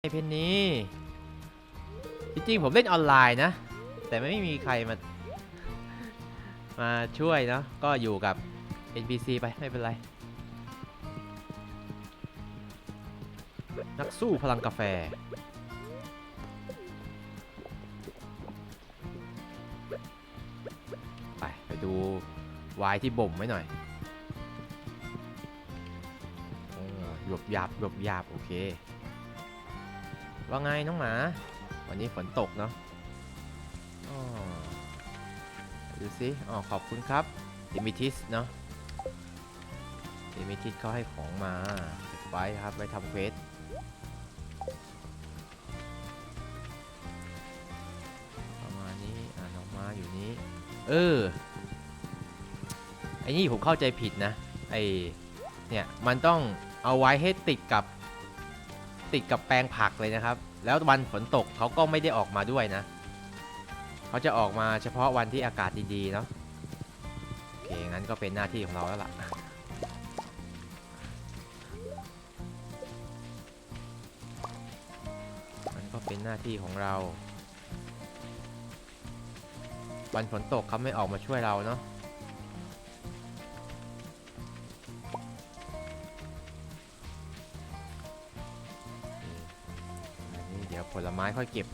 ไอเพนนีจริงๆผมเล่นออนไลน์นะ แต่ไม่มีใครมา มาช่วยเนาะก็อยู่กับ NPC ไปไม่เป็นไร นักสู้พลังกาแฟ ไป ไปดูวายที่บ่มไว้หน่อยหยบหยาบหยบหยาบโอเค ว่าไงน้องหมา วันนี้ฝนตกเนาะดูสิอ๋อขอบคุณครับดิมิทิสเนาะดิมิทิสเขาให้ของมาไว้ครับไว้ทำเควสประมาณนี้ อ่าน้องมาอยู่นี้ เออ ไอ้นี่ผมเข้าใจผิดนะ ไอเนี่ย มันต้องเอาไว้ให้ติดกับ ติดกับแปลงผักเลยนะครับ แล้ววันฝนตกเขาก็ไม่ได้ออกมาด้วยนะเขาจะออกมาเฉพาะวันที่อากาศดีๆเนาะโอเคงั้นก็เป็นหน้าที่ของเราแล้วล่ะมันก็เป็นหน้าที่ของเรา วันฝนตกเขาไม่ออกมาช่วยเราเนาะ ไม้ค่อยเก็บ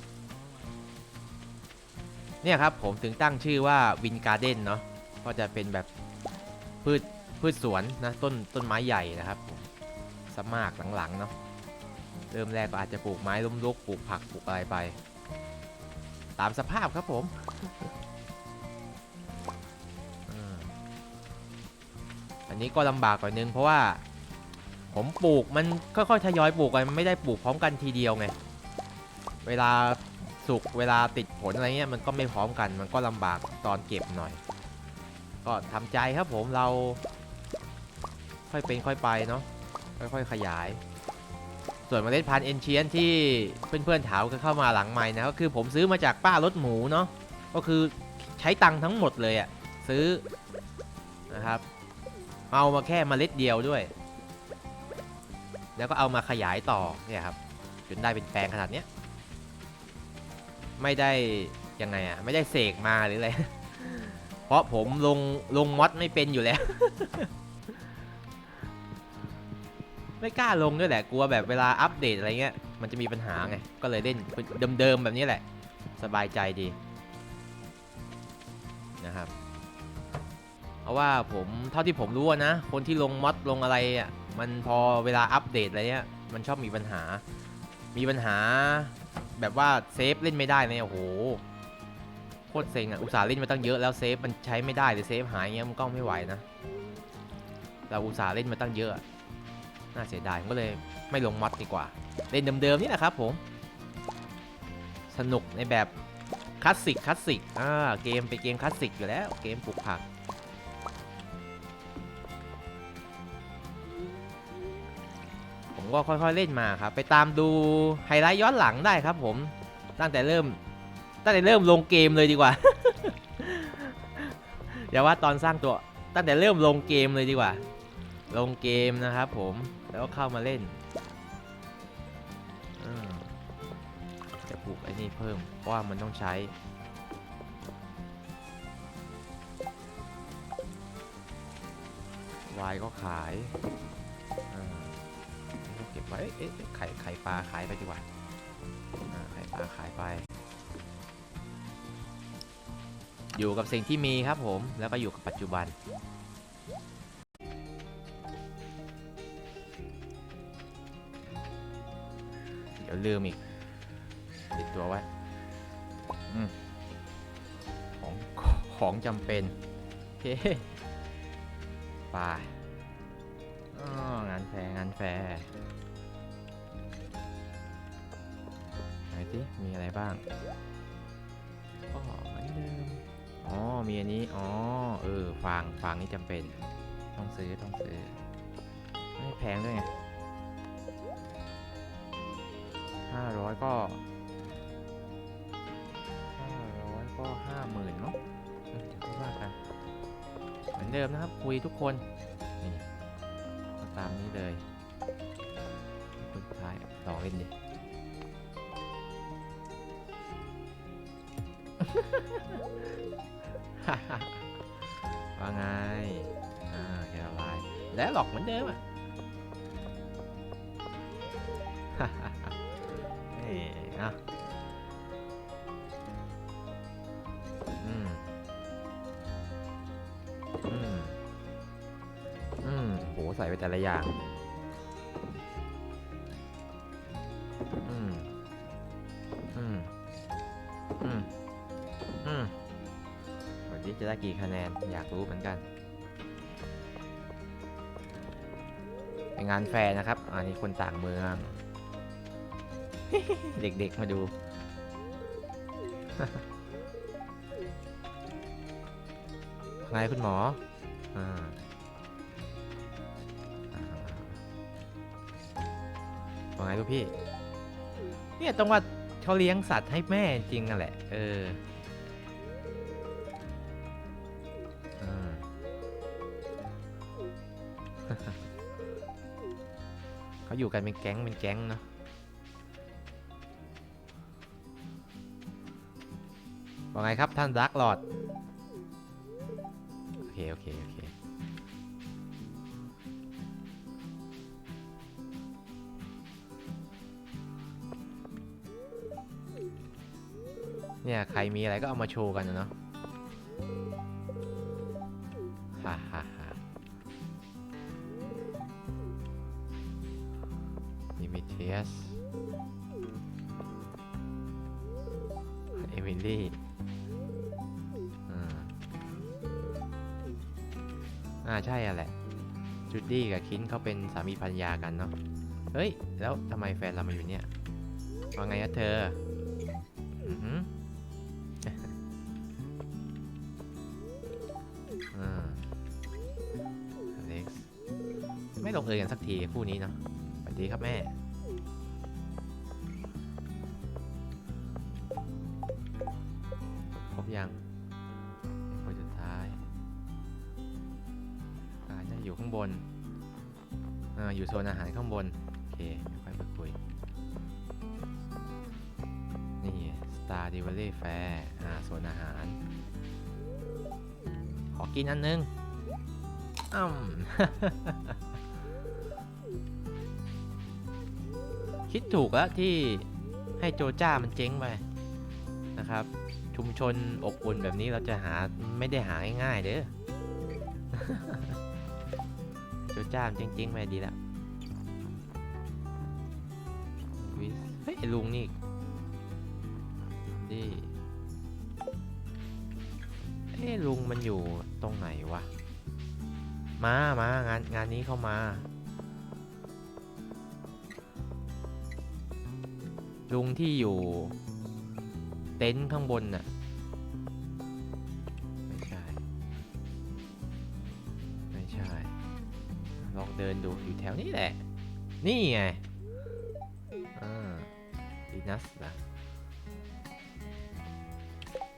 เนี่ยครับผมถึงตั้งชื่อว่าวินการ์เด้นเนาะก็จะเป็นแบบพืชพืชสวนนะต้นต้นไม้ใหญ่นะครับผมสมากหลังๆเนาะเริ่มแรกก็อาจจะปลูกไม้ล้มลุกปลูกผักปลูกอะไรไป ตามสภาพครับผมอันนี้ก็ลำบากกว่านึงเพราะว่าผมปลูกมันค่อยๆทยอยปลูกไปมันไม่ได้ปลูกพร้อมกันทีเดียวไง เวลาสุกเวลาติดผลอะไรเงี้ยมันก็ไม่พร้อมกัน มันก็ลำบากตอนเก็บหน่อย ก็ทำใจครับผมเรา ค่อยเป็นค่อยไปเนาะค่อยๆขยาย ส่วนเมล็ดพันธุ์เอนเชียนที่เพื่อนๆถามก็เข้ามาหลังใหม่นะก็คือผมซื้อมาจากป้ารถหมูเนาะก็คือใช้ตังค์ทั้งหมดเลยอะซื้อนะครับ เอามาแค่เมล็ดเดียวด้วย แล้วก็เอามาขยายต่อเนี่ยครับจนได้เป็นแปลงขนาดเนี้ย ไม่ได้ยังไงอะไม่ได้เสกมาหรืออะไร เพราะผมลงลงมอดไม่เป็นอยู่แล้ว ไม่กล้าลงด้วยแหละกลัวแบบเวลาอัปเดตอะไรเงี้ย มันจะมีปัญหาไง ก็เลยเล่นเดิมๆแบบนี้แหละ สบายใจดีนะครับ เพราะว่าผมเท่าที่ผมรู้นะ คนที่ลงมอดลงอะไรอะมันพอเวลาอัปเดตอะไรเนี้ยมันชอบมีปัญหา มีปัญหา แบบว่าเซฟเล่นไม่ได้เนี่ยโอ้โหโคตรเซ็งอะอุตส่าห์เล่นมาตั้งเยอะแล้วเซฟมันใช้ไม่ได้หรือเซฟหายเงี้ยมันก็ไม่ไหวนะเราอุตส่าห์เล่นมาตั้งเยอะน่าเสียดายก็เลยไม่ลงมอดดีกว่า เล่นเดิมๆนี่แหละครับผมสนุกในแบบคลาสสิกคลาสสิกอ่าเกมเป็นเกมคลาสสิกอยู่แล้วเกมปลูกผัก ก็ค่อยๆเล่นมาครับ ไปตามดูไฮไลท์ย้อนหลังได้ครับ ผมตั้งแต่เริ่ม ตั้งแต่เริ่มลงเกมเลยดีกว่าอย่าว่าตอนสร้างตัวตั้งแต่เริ่มลงเกมเลยดีกว่า ลงเกมนะครับ ผมแล้วก็เข้ามาเล่นจะปลูกไอ้นี่เพิ่มเพราะว่ามันต้องใช้วายก็ขายอ เก็บไว้ เอ๊ะไข่ไข่ปลาขายไปดีกว่าไข่ปลาขายไป อยู่กับสิ่งที่มีครับผม แล้วก็อยู่กับปัจจุบัน เดี๋ยวลืมอีก ติดตัวไว้ของของจำเป็นโอเคไปอ๋องานแฟร์งานแฟ สิมีอะไรบ้างก็เหมือนเดิมอ๋อมีอันนี้อ๋อเออฟางฟางนี่จำเป็น ต้องซื้อต้องซื้อไม่แพงด้วยไงห้าร้อยก็ห้าร้อยก็ห้าหมื่นเนาะเออเดี๋ยวค่อยว่ากันเหมือนเดิมนะครับ คุยทุกคนนี่ก็ตามนี้เลยคนสุดท้ายลองเล่นดิ ว่าไง อ่าแคโรไลน์แล้วหลอกเหมือนเดิมอะเฮ้ยอะอืม อืม อืม โห ใส่ไปแต่ละอย่าง ได้กี่คะแนน อยากรู้เหมือนกัน เป็นงานแฟร์นะครับ อันนี้คนต่างเมือง เด็กๆมาดู ไงคุณหมอ อ่าว่าไงลูกพี่ เนี่ยต้องว่าเขาเลี้ยงสัตว์ให้แม่จริงนั่นแหละ เออ เขาอยู่กันเป็นแก๊งเป็นแก๊งเนาะว่าไงครับท่านดักหลอดโอเค โอเค โอเค เนี่ย ใครมีอะไรก็เอามาโชว์กันนะเนาะ อ่าใช่อะแหละจูดี้กับคินเขาเป็นสามีภรรยากันเนาะเฮ้ย แล้วทำไมแฟนเรามาอยู่เนี่ยว่าไงอะเธออือหืออ่าอเล็กไม่ลงเอยกันสักทีคู่นี้เนาะสวัสดีครับแม่ บนออยู่โซนอาหารข้างบน โอเคยวค่อยไปคุย นี่ Star Delivery Fair อ่าโซนอาหาร ขอกินอันนึงอ้ำคิดถูกแล้วที่ให้โจจ้ามันเจ๊งไปนะครับ ชุมชนอบอุ่นแบบนี้เราจะหาไม่ได้หาง่ายๆเด้อ โจจ้ามนเจ๊งๆไปดีแล้ววิสเฮ้ยลุงนี่ดีเอ้ลุงมันอยู่ตรงไหนวะ มามางานงานนี้เข้ามา ลุงที่อยู่ เต็นท์ข้างบนน่ะ ลองเดินดูอยู่แถวนี้แหละ นี่ไงอ่าดีนัสนะ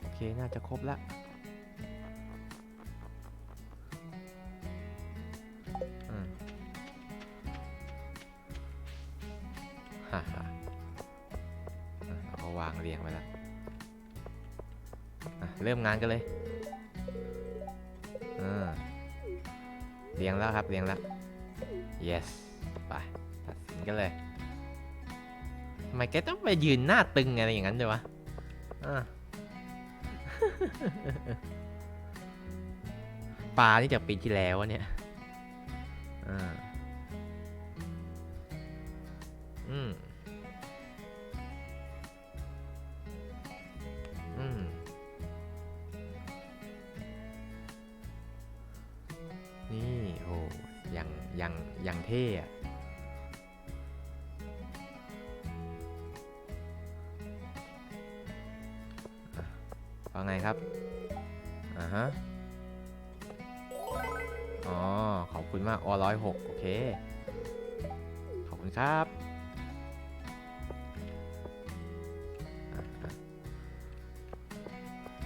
โอเค น่าจะครบละอืมฮ่าฮ่าเอาวางเรียงไว้แล้วเริ่มงานกันเลยอ่าเรียงแล้วครับ เรียงแล้ว yes ไปตัดสินกันเลยทำไมแกต้องไปยืนหน้าตึงอะไรอย่างนั้นด้วยวะอะปลานี่จากปีที่แล้วอะเนี่ยอ่าอืม อยังอยังยังเท่อะว่าไงครับ อ่าฮะ อ๋อ ขอบคุณมากอร้อยหกโอเค ขอบคุณครับ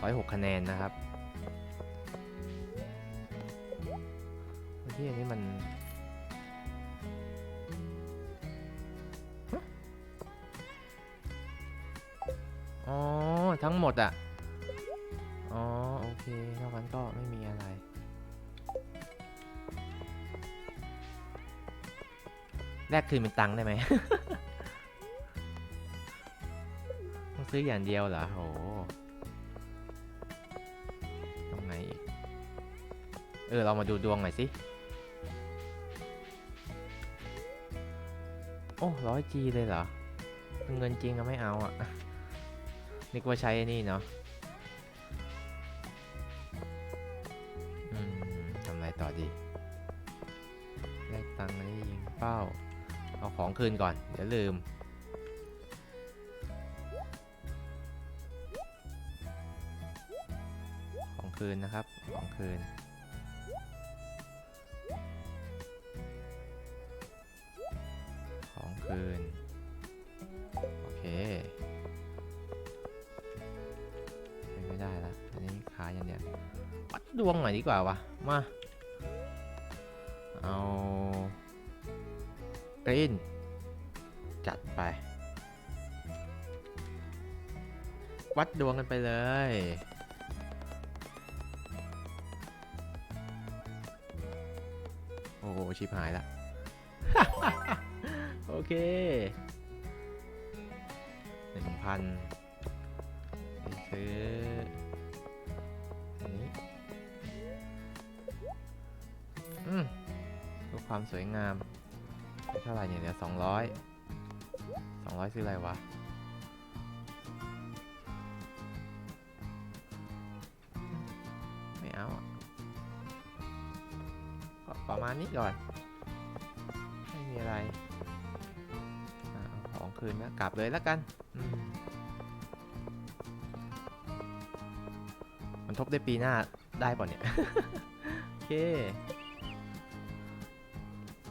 ร้อยหกคะแนนนะครับที่อันนี้มัน ทั้งหมดอะอ๋อ โอเคนอกนั้นก็ไม่มีอะไร แลกคืนเป็นตังค์ได้ไหม ต้องซื้ออย่างเดียวเหรอโหตรงไหนอีก เออ เรามาดูดวงหน่อยสิ โอ้ร้อยจีเลยเหรอ เงินจริงก็ไม่เอาอะ นึกว่าใช้ไอ้นี่เนาะทำอะไรต่อดีแลกตังค์ไม่ได้ยิงเป้า เอาของคืนก่อน เดี๋ยวลืม ของคืนนะครับ ของคืนของคืน นะอันนี้ขายอย่างเดียววัดดวงหน่อยดีกว่าวะมา เอากรีนจัดไป วัดดวงกันไปเลยโอ้โหชิบหายละ โอเคหนึ่งพันไปซื้อ เพื่อความสวยงามเท่าไหร่เนี่ยเดี๋ยวสองร้อยสองร้อยซื้ออะไรวะไม่เอาประมาณนี้ก่อน ไม่มีอะไรเอาของคืนแล้วกลับเลยแล้วกัน มันทบได้ปีหน้าได้ป่ะเนี่ย โอเค